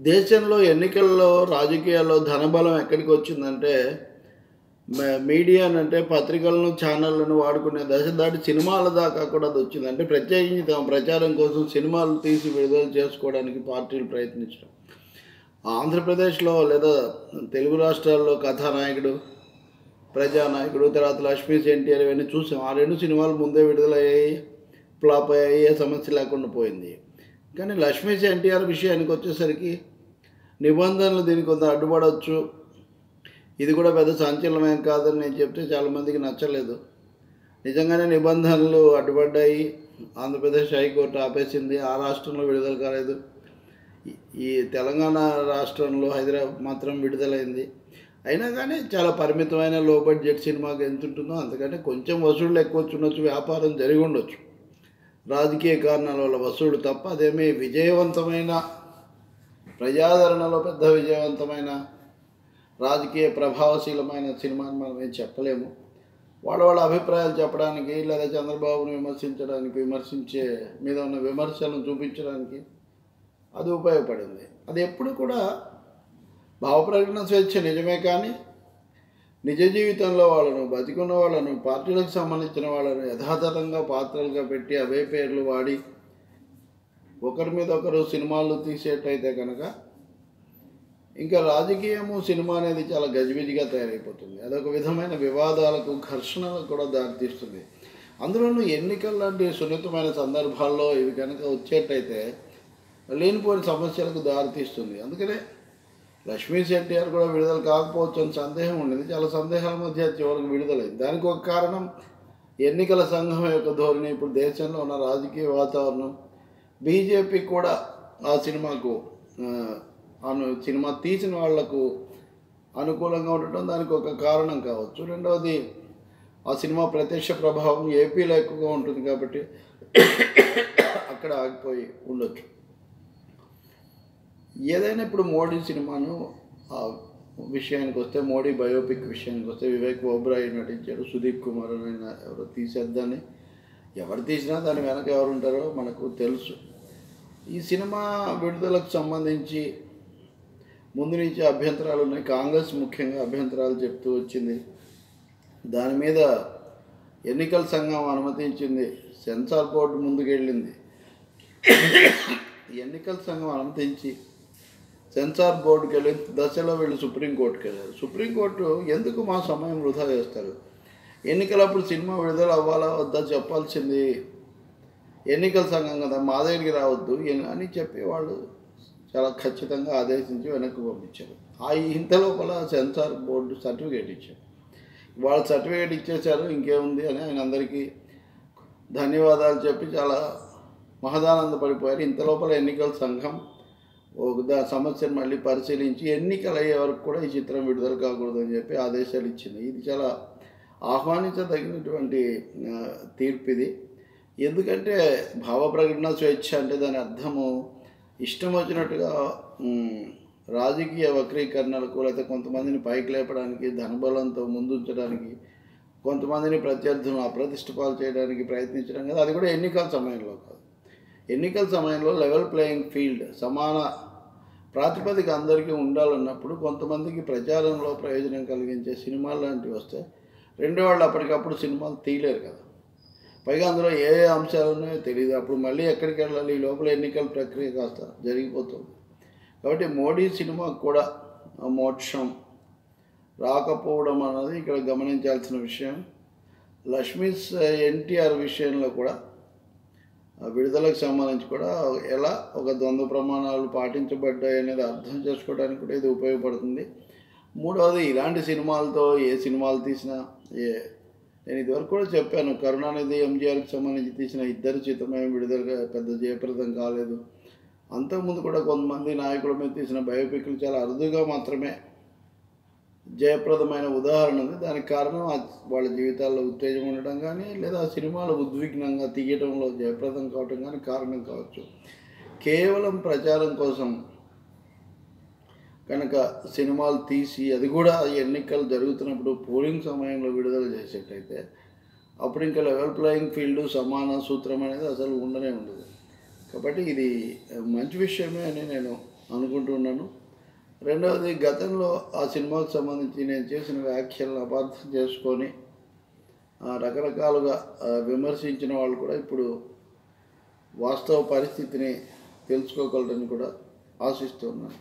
దేశంలో ఎన్నికల్లో రాజకీయాల్లో ధనబలం ఎక్కడికి వచ్చిందంటే మ- మీడియా అంటే పత్రికలను ఛానళ్ళను వాడుకునే దశ దాటి సినిమాల దాకా కూడా అది వచ్చింది. అంటే ప్రత్యేకించి తమ ప్రచారం కోసం సినిమాలు తీసి విడుదల చేసుకోవడానికి పార్టీలు ప్రయత్నించడం. ఆంధ్రప్రదేశ్లో లేదా తెలుగు రాష్ట్రాల్లో కథానాయకుడు ప్రజానాయకుడు తర్వాత లక్ష్మీ ఎన్టీఆర్ ఇవన్నీ చూసాం. ఆ రెండు సినిమాలు ముందే విడుదలయ్యాయి ఫ్లాప్ అయ్యాయి ఏ సమస్య లేకుండా పోయింది. కానీ లక్ష్మీ ఎన్టీఆర్ విషయానికి వచ్చేసరికి నిబంధనలు దీనికి కొంత అడ్డుపడవచ్చు. ఇది కూడా పెద్ద సంచలనమేం కాదని నేను చెప్తే చాలామందికి నచ్చలేదు. నిజంగానే నిబంధనలు అడ్డుపడ్డాయి. ఆంధ్రప్రదేశ్ హైకోర్టు ఆపేసింది. ఆ రాష్ట్రంలో విడుదల కాలేదు. ఈ- ఈ తెలంగాణ రాష్ట్రంలో హైదరాబాద్ మాత్రం విడుదలైంది. అయినా కానీ చాలా పరిమితమైన లో బడ్జెట్ సినిమాకి ఎంత ఉంటుందో అంతకంటే కొంచెం వసూళ్ళు ఎక్కువ వచ్చుండొచ్చు వ్యాపారం జరిగి ఉండొచ్చు. రాజకీయ కారణాల వల్ల వసూడు తప్ప అదేమీ విజయవంతమైన ప్రజాదరణలో పెద్ద విజయవంతమైన రాజకీయ ప్రభావశీలమైన సినిమాని మనం ఏం చెప్పలేము. వాళ్ళ వాళ్ళ అభిప్రాయాలు చెప్పడానికి లేదా చంద్రబాబును విమర్శించడానికి విమర్శించే మీద ఉన్న విమర్శలను చూపించడానికి అది ఉపయోగపడింది. అది ఎప్పుడు కూడా భావప్రకటన స్వేచ్ఛ నిజమే కానీ నిజ జీవితంలో వాళ్ళను బతికున్న వాళ్ళను పార్టీలకు సంబంధించిన వాళ్ళను యథాతథంగా పాత్రలుగా పెట్టి అవే పేర్లు వాడి ఒకరి మీద ఒకరు సినిమాలు తీసేటైతే కనుక ఇంకా రాజకీయము సినిమా అనేది చాలా గజిబిజిగా తయారైపోతుంది. అదొక విధమైన వివాదాలకు ఘర్షణలకు కూడా దారితీస్తుంది. అందులోనూ ఎన్నికల లాంటి సున్నితమైన సందర్భాల్లో ఇవి కనుక వచ్చేటైతే లేనిపోయిన సమస్యలకు దారితీస్తుంది. అందుకనే లక్ష్మీ ఎన్టీఆర్ కూడా విడుదల కాకపోవచ్చు అని సందేహం ఉండేది. చాలా సందేహాల మధ్య చివరికి విడుదలైంది. దానికి ఒక కారణం ఎన్నికల సంఘం యొక్క ధోరణి. ఇప్పుడు దేశంలో ఉన్న రాజకీయ వాతావరణం. బీజేపీ కూడా ఆ సినిమాకు అను సినిమా తీసిన వాళ్ళకు అనుకూలంగా ఉండటం దానికి ఒక కారణం కావచ్చు. రెండవది ఆ సినిమా ప్రత్యక్ష ప్రభావం ఏపీలో ఎక్కువగా ఉంటుంది కాబట్టి అక్కడ ఆగిపోయి ఉండొచ్చు. ఏదైనా ఇప్పుడు మోడీ సినిమాను ఆ విషయానికి వస్తే మోడీ బయోపిక్ విషయానికి వస్తే వివేక్ ఓబ్రాయ్ నటించాడు సుదీప్ కుమార్ అని ఎవరు తీసేద్దని తీసేద్దాన్ని ఎవరు తీసినా దాని వెనక ఎవరు ఉంటారో మనకు తెలుసు. ఈ సినిమా విడుదలకు సంబంధించి ముందు నుంచి అభ్యంతరాలు ఉన్నాయి. కాంగ్రెస్ ముఖ్యంగా అభ్యంతరాలు చెప్తూ వచ్చింది. దాని మీద ఎన్నికల సంఘం అనుమతించింది. సెన్సార్ బోర్డు ముందుకెళ్ళింది. ఎన్నికల సంఘం అనుమతించి సెన్సార్ బోర్డుకి వెళ్ళి దశలో వీళ్ళు సుప్రీంకోర్టుకి వెళ్ళారు సుప్రీంకోర్టు ఎందుకు మా సమయం వృధా చేస్తారు? ఎన్నికలప్పుడు సినిమా విడుదల అవ్వాలా వద్దా చెప్పాల్సింది? ఎన్నికల సంఘం కదా మా దగ్గరికి రావద్దు అని చెప్పి వాళ్ళు చాలా ఖచ్చితంగా ఆదేశించి వెనక్కి పంపించారు. ఆ ఇంత లోపల సెన్సార్ బోర్డు సర్టిఫికేట్ ఇచ్చారు. వాళ్ళు సర్టిఫికేట్ ఇచ్చేశారు ఇంకేముంది అని ఆయన అందరికీ ధన్యవాదాలు చెప్పి చాలా మహదానంద పడిపోయారు ఇంత లోపల ఎన్నికల సంఘం ఒక దా సమస్యను మళ్ళీ పరిశీలించి ఎన్నికలు అయ్యే వరకు కూడా ఈ చిత్రం విడుదల కాకూడదు అని చెప్పి ఆదేశాలు ఇచ్చింది. ఇది చాలా ఆహ్వానించదగినటువంటి తీర్పు ఇది. ఎందుకంటే భావ ప్రకటన స్వేచ్ఛ అంటే దాని అర్థము ఇష్టం వచ్చినట్టుగా రాజకీయ వక్రీకరణలకు లేకపోతే కొంతమందిని పైకి లేపడానికి ధనబలంతో ముందుంచడానికి కొంతమందిని ప్రత్యర్థులను అప్రతిష్టపాలు చేయడానికి ప్రయత్నించడం కదా. అది కూడా ఎన్నికల సమయంలో కాదు. ఎన్నికల సమయంలో లెవెల్ ప్లేయింగ్ ఫీల్డ్ సమాన ప్రాతిపదిక అందరికీ ఉండాలన్నప్పుడు కొంతమందికి ప్రచారంలో ప్రయోజనం కలిగించే సినిమాలు లాంటివి వస్తే రెండో వాళ్ళు అప్పటికప్పుడు సినిమాలు తీయలేరు కదా. పైగా అందులో ఏ ఏ అంశాలు ఉన్నాయో తెలియదు అప్పుడు మళ్ళీ ఎక్కడికి వెళ్ళాలి? ఈ లోపల ఎన్నికల ప్రక్రియ కాస్త జరిగిపోతుంది. కాబట్టి మోడీ సినిమాకు కూడా మోక్షం రాకపోవడం అన్నది ఇక్కడ గమనించాల్సిన విషయం. లక్ష్మీస్ ఎన్టీఆర్ విషయంలో కూడా విడుదలకు సంబంధించి కూడా ఎలా ఒక ద్వంద్వ ప్రమాణాలు పాటించబడ్డాయి అనేది అర్థం చేసుకోవడానికి కూడా ఇది ఉపయోగపడుతుంది. మూడవది ఇలాంటి సినిమాలతో ఏ సినిమాలు తీసినా ఏ నేను ఇదివరకు కూడా చెప్పాను కరుణానిధి ఎంజీఆర్కి సంబంధించి తీసిన ఇద్దరు చిత్రమే విడుదలగా పెద్ద జయప్రదం కాలేదు. అంతకుముందు కూడా కొంతమంది నాయకుల మీద తీసిన బయోపిక్లు చాలా అరుదుగా మాత్రమే జయప్రదమైన ఉదాహరణ ఉంది. దానికి కారణం వాళ్ళ జీవితాల్లో ఉత్తేజం ఉండడం కానీ లేదా సినిమాలు ఉద్విగ్నంగా తీయటంలో జయప్రదం కావటం కానీ కారణం కావచ్చు. కేవలం ప్రచారం కోసం కనుక సినిమాలు తీసి అది కూడా ఎన్నికలు జరుగుతున్నప్పుడు పోలింగ్ సమయంలో విడుదల చేసేటైతే అప్పుడు ఇంకా లెవెల్ ప్లేయింగ్ ఫీల్డ్ సమాన సూత్రం అనేది అసలు ఉండనే ఉండదు. కాబట్టి ఇది మంచి విషయమే అని నేను అనుకుంటున్నాను రెండవది గతంలో ఆ సినిమాకు సంబంధించి నేను చేసిన వ్యాఖ్యలను అపార్థం చేసుకొని రకరకాలుగా విమర్శించిన వాళ్ళు కూడా ఇప్పుడు వాస్తవ పరిస్థితిని తెలుసుకోగలరని కూడా ఆశిస్తున్నాను